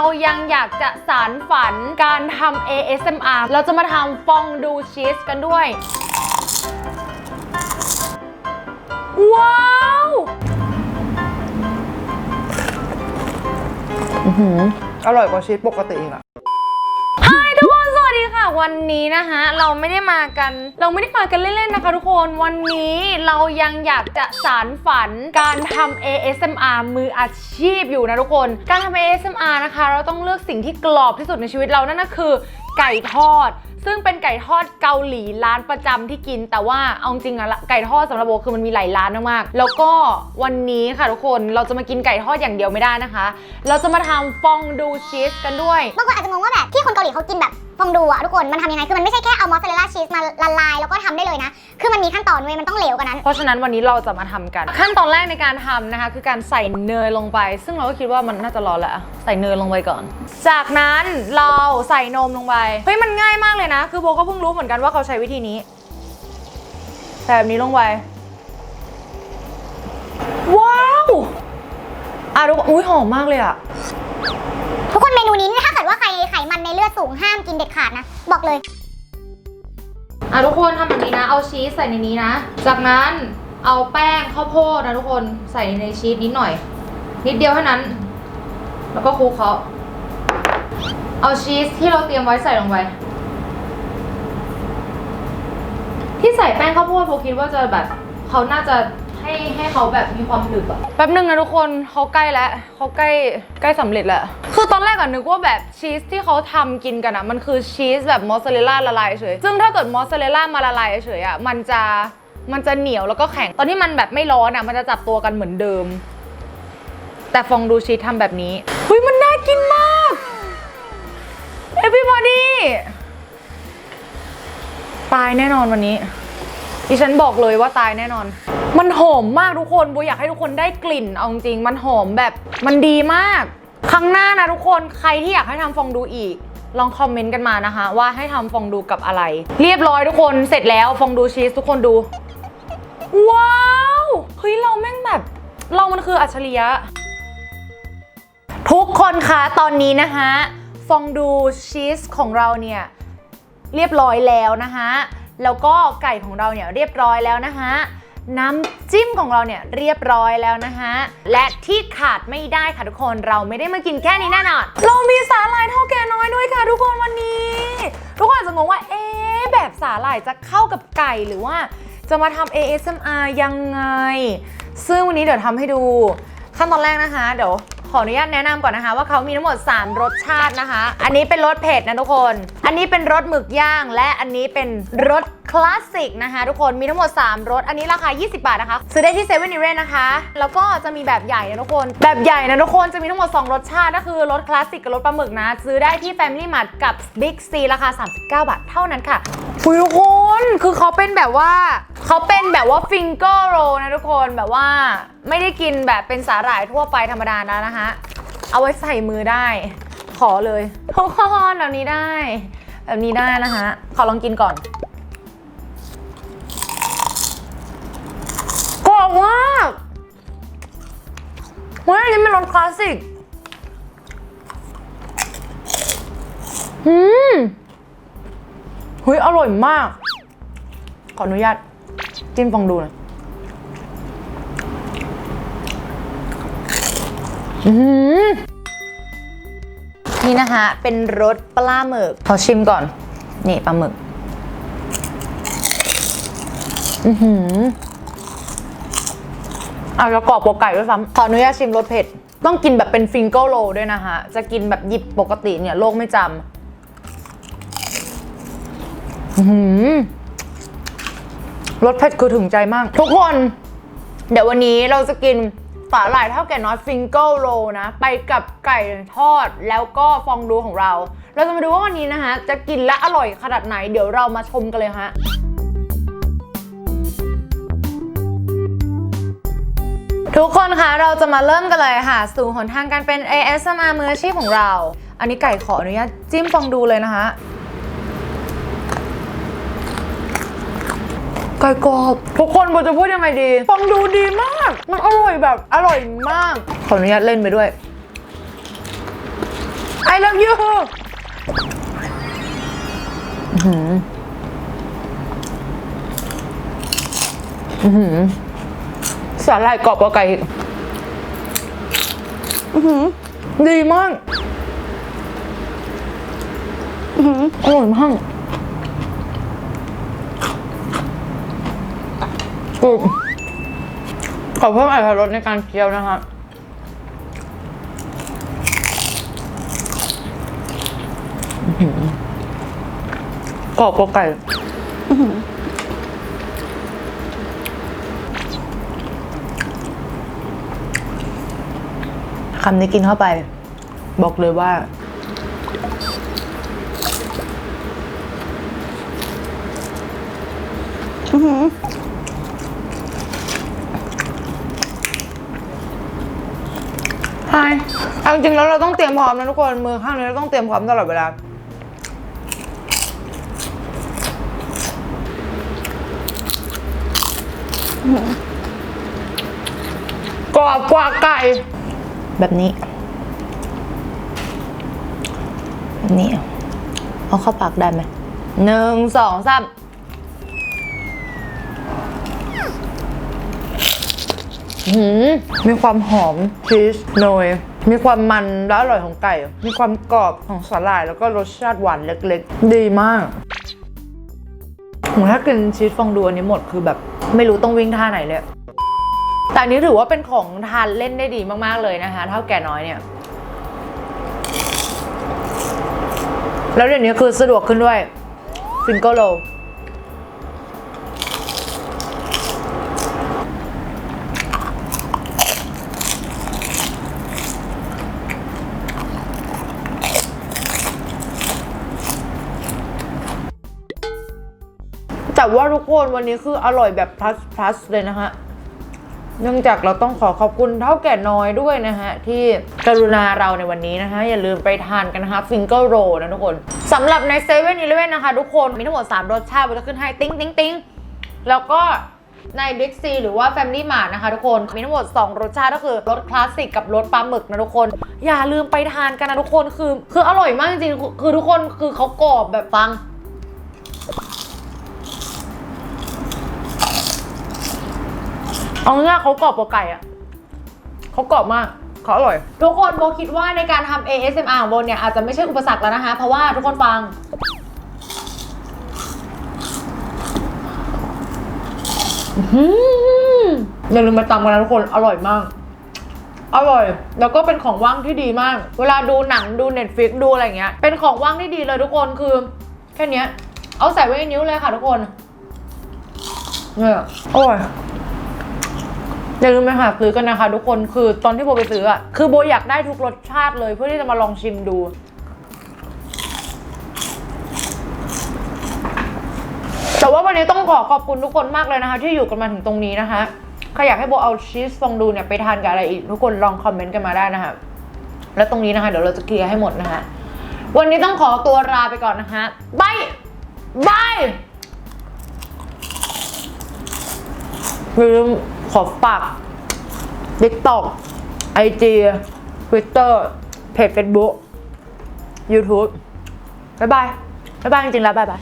เรายังอยากจะสารฝันการทำ ASMR เราจะมาทำฟองดูชีสกันด้วย ว้าวอร่อยกว่าชีสปกติอีกอะ วันนี้นะคะเราไม่ได้มากัน เราไม่ได้มากันเล่นๆนะคะ ทุกคนวันนี้เรายังอยากจะสารฝันการทำ ASMR มืออาชีพอยู่นะทุกคน การทำ ASMR นะคะ เราต้องเลือกสิ่งที่กรอบที่สุดในชีวิตเรานั่นก็คือไก่ทอด ซึ่งเป็นไก่ทอดเกาหลีร้านประจำที่กิน แต่ว่าเอาจริงอะไก่ทอดสำหรับโบคือมันมีหลายร้านมากๆแล้วก็วันนี้ค่ะทุกคนเราจะมากินไก่ทอดอย่างเดียวไม่ได้นะคะ เราจะมาทำฟองดูชีสกันด้วยบางคนอาจจะงงว่าแบบที่คนเกาหลีเขากินแบบ ฟองดูอะทุกคนมันทำยังไงคือมันไม่ใช่แค่เอามอสซาเรลล่าชีสมาละลายแล้วก็ทำได้เลยนะ คือมันมีขั้นตอนเว้ยมันต้องเหลวกว่านั้น เพราะฉะนั้นวันนี้เราจะมาทำกัน ขั้นตอนแรกในการทำนะคะ คือการใส่เนยลงไป ซึ่งเราก็คิดว่ามันน่าจะร้อนแหละใส่เนยลงไปก่อน จากนั้นเราใส่นมลงไปเฮ้ยมันง่ายมากเลยนะ คือโบก็เพิ่งรู้เหมือนกันว่าเขาใช้วิธีนี้ใส่แบบนี้ลงไปว้าวอะทุกคนอุ้ยหอมมากเลยอะ ในเลือดสูงห้ามกินเด็ดขาดนะ บอกเลย อะทุกคนทำแบบนี้นะ เอาชีสใส่ในนี้นะ จากนั้นเอาแป้งข้าวโพดนะทุกคนใส่ในชีสนิดหน่อย นิดเดียวเท่านั้น แล้วก็คลุกเขาเอาชีสที่เราเตรียมไว้ใส่ลงไปที่ใส่แป้งข้าวโพดโบคิดว่าจะแบบเขาน่าจะ ให้ให้เขาแบบมีความหนึบอะแป๊บนึงนะทุกคนเขาใกล้แล้วเขาใกล้ใกล้สำเร็จแล้ว คือตอนแรกอะนึกว่าแบบชีสที่เขาทำกินกันอะมันคือชีสแบบมอสซาเรลล่าละลายเฉย ซึ่งถ้าเกิดมอสซาเรลล่ามาละลายเฉยอะมันจะมันจะเหนียวแล้วก็แข็ง ตอนที่มันแบบไม่ร้อนอะมันจะจับตัวกันเหมือนเดิม แต่ฟองดูชีสทำแบบนี้เฮ้ยมันน่ากินมาก everybody ตายแน่นอนวันนี้ ดิฉันบอกเลยว่าตายแน่นอน มันหอมมากทุกคนโบอยากให้ทุกคนได้กลิ่นเอาจริงมันหอมแบบมันดีมาก ครั้งหน้านะทุกคนใครที่อยากให้ทำฟองดูอีก ลองคอมเมนต์กันมานะคะ ว่าให้ทำฟองดูกับอะไร เรียบร้อยทุกคนเสร็จแล้วฟองดูชีสทุกคนดู ว้าวเฮ้ยเราแม่งแบบ เรามันคืออัจฉริยะ ทุกคนคะตอนนี้นะคะ ฟองดูชีสของเราเนี่ยเรียบร้อยแล้วนะคะ แล้วก็ไก่ของเราเนี่ยเรียบร้อยแล้วนะคะน้ำจิ้มของเราเนี่ยเรียบร้อยแล้วนะคะและที่ขาดไม่ได้ค่ะทุกคนเราไม่ได้มากินแค่นี้แน่นอน เรามีสาหร่ายเท่าแก่น้อยด้วยค่ะ ทุกคนวันนี้ ทุกคนอาจจะงงว่าเอ๊ะแบบสาหร่ายจะเข้ากับไก่หรือว่าจะมาทำ ASMR ยังไง ซึ่งวันนี้เดี๋ยวทำให้ดูขั้นตอนแรกนะคะ เดี๋ยว ขออนุญาตแนะนำก่อนนะคะ ว่าเขามีทั้งหมด 3 รสชาตินะคะ อันนี้เป็นรสเผ็ดนะทุกคน อันนี้เป็นรสหมึกย่าง และอันนี้เป็นรส คลาสสิกนะคะทุกคนมีทั้งหมด 3รสอันนี้ราคา 20 บาทนะคะ ซื้อได้ที่เซเว่นอีเวนนะคะ แล้วก็จะมีแบบใหญ่นะทุกคน แบบใหญ่นะทุกคนจะมีทั้งหมด 2 รสชาติก็คือรสคลาสสิกกับรสปลาหมึกนะ ซื้อได้ที่ Family Mart กับ Big C ราคา 39 บาทเท่านั้นค่ะคุยทุกคนคือเขาเป็นแบบว่าเขาเป็นแบบว่าฟิงเกอร์โรนะทุกคนแบบว่าไม่ได้กินแบบเป็นสาหร่ายทั่วไปธรรมดานะนะคะ เอาไว้ใส่มือได้ ขอเลยทุกคนแบบนี้ได้ แบบนี้ได้นะคะขอลองกินก่อน รอบมากเฮ้ยอันนี้เป็นรสคลาสสิกอืมเฮ้ยอร่อยมาก ขออนุญาตจิ้มฟองดูหนะอืมนี่นะคะเป็นรสปลาหมึกขอชิมก่อน นี่ปลาหมึก อือหือ อะแล้วกรอบกว่าไก่ด้วยซ้ำขออนุญาตชิมรสเผ็ด ต้องกินแบบเป็นฟิงเกิลโรด้วยนะคะ จะกินแบบหยิบปกติเนี่ยโลกไม่จำอือหือรสเผ็ดคือถึงใจมาก ทุกคน เดี๋ยววันนี้เราจะกินสาหร่ายเท่าแก่น้อยฟิงเกิลโรนะ ไปกับไก่ทอดแล้วก็ฟองดูของเรา เราจะมาดูว่าวันนี้นะคะจะกินและอร่อยขนาดไหน เดี๋ยวเรามาชมกันเลยฮะ ทุกคนคะเราจะมาเริ่มกันเลยค่ะ สู่หนทางการเป็น ASMR มืออาชีพของเรา อันนี้ไก่ขออนุญาตจิ้มฟองดูเลยนะคะ ไก่กรอบทุกคนโบจะพูดยังไงดีฟองดูดีมาก มันอร่อยแบบอร่อยมาก ขออนุญาตเล่นไปด้วย I love you อือหืออือหือ สาหร่ายกรอบกว่าไก่อีกอื้อหือดีมากอื้อหืออร่อยมากกรุบขอเพิ่มอรรถรสในการเคี้ยวนะคะกรอบกว่าไก่คำนี้กินเข้าไป บอกเลยว่าใช่เอาจริงแล้วเราต้องเตรียมพร้อมนะทุกคน มือข้างนี้เราต้องเตรียมพร้อมตลอดเวลา กรอบกว่าไก่ แบบนี้แบบนี้ เอาเข้าปากได้ไหมหนึ่งสองสามหืมมีความหอมชีสโนยมีความมันและอร่อยของไก่ มีความกรอบของสาหร่าย แล้วก็รสชาติหวานเล็กๆ ดีมากถ้ากินชีสฟองดูอันนี้หมดคือแบบ ไม่รู้ต้องวิ่งท่าไหนเลย แต่อันนี้ถือว่าเป็นของทานเล่นได้ดีมากๆเลยนะคะเท่าแก่น้อยเนี่ย แล้วเดี๋ยวนี้คือสะดวกขึ้นด้วยฟิงเกิลโลแต่ว่าทุกคนวันนี้คืออร่อยแบบ plus plus เลยนะคะ เนื่องจากเราต้องขอขอบคุณเท่าแก่น้อยด้วยนะฮะ ที่กรุณาเราในวันนี้นะคะ อย่าลืมไปทานกันนะคะฟิงเกิลโรนะทุกคนสำหรับในเซเว่นอีเลเว่นนะคะ ทุกคนมีทั้งหมด 3 รสชาติเราจะขึ้นให้ติ้งติ้งติ้งแล้วก็ใน Big C หรือว่า Family Mart นะคะทุกคน มีทั้งหมด 2 รสชาติก็คือรสคลาสสิกกับรสปลาหมึกนะทุกคน อย่าลืมไปทานกันนะทุกคนคือ คืออร่อยมากจริงๆคือทุกคนคือเขากรอบแบบฟัง เอาง่ายๆเขากรอบกว่าไก่อะเขากรอบมากเขาอร่อย ทุกคนโบคิดว่าในการทำ ASMR ของโบเนี่ยอาจจะไม่ใช่อุปสรรคแล้วนะคะ เพราะว่าทุกคนฟัง อื้อหืออย่าลืมมาตำกันนะทุกคนอร่อยมาก อร่อย แล้วก็เป็นของว่างที่ดีมาก เวลาดูหนังดู Netflix ดูอะไรเงี้ย เป็นของว่างที่ดีเลยทุกคนคือ แค่เนี้ย เอาใส่ไว้ในนิ้วเลยค่ะทุกคนเนี่ยอร่อย อย่าลืมไปหาซื้อกันนะคะ ทุกคนคือตอนที่โบไปซื้ออะคือโบอยากได้ทุกรสชาติเลยเพื่อที่จะมาลองชิมดูแต่ว่าวันนี้ต้องขอขอบคุณทุกคนมากเลยนะคะ ที่อยู่กันมาถึงตรงนี้นะคะใครอยากให้โบเอาชีสฟองดูเนี่ยไปทานกับอะไรอีก ทุกคนลองคอมเมนต์กันมาได้นะคะแล้วตรงนี้นะคะ เดี๋ยวเราจะเคลียร์ให้หมดนะคะวันนี้ต้องขอตัวลาไปก่อนนะคะบายบายลืม ขอฝาก TikTok IG Twitter เพจเฟสบุ๊ก YouTube บ๊ายบาย บ๊ายบายจริงๆแล้วบ๊ายบาย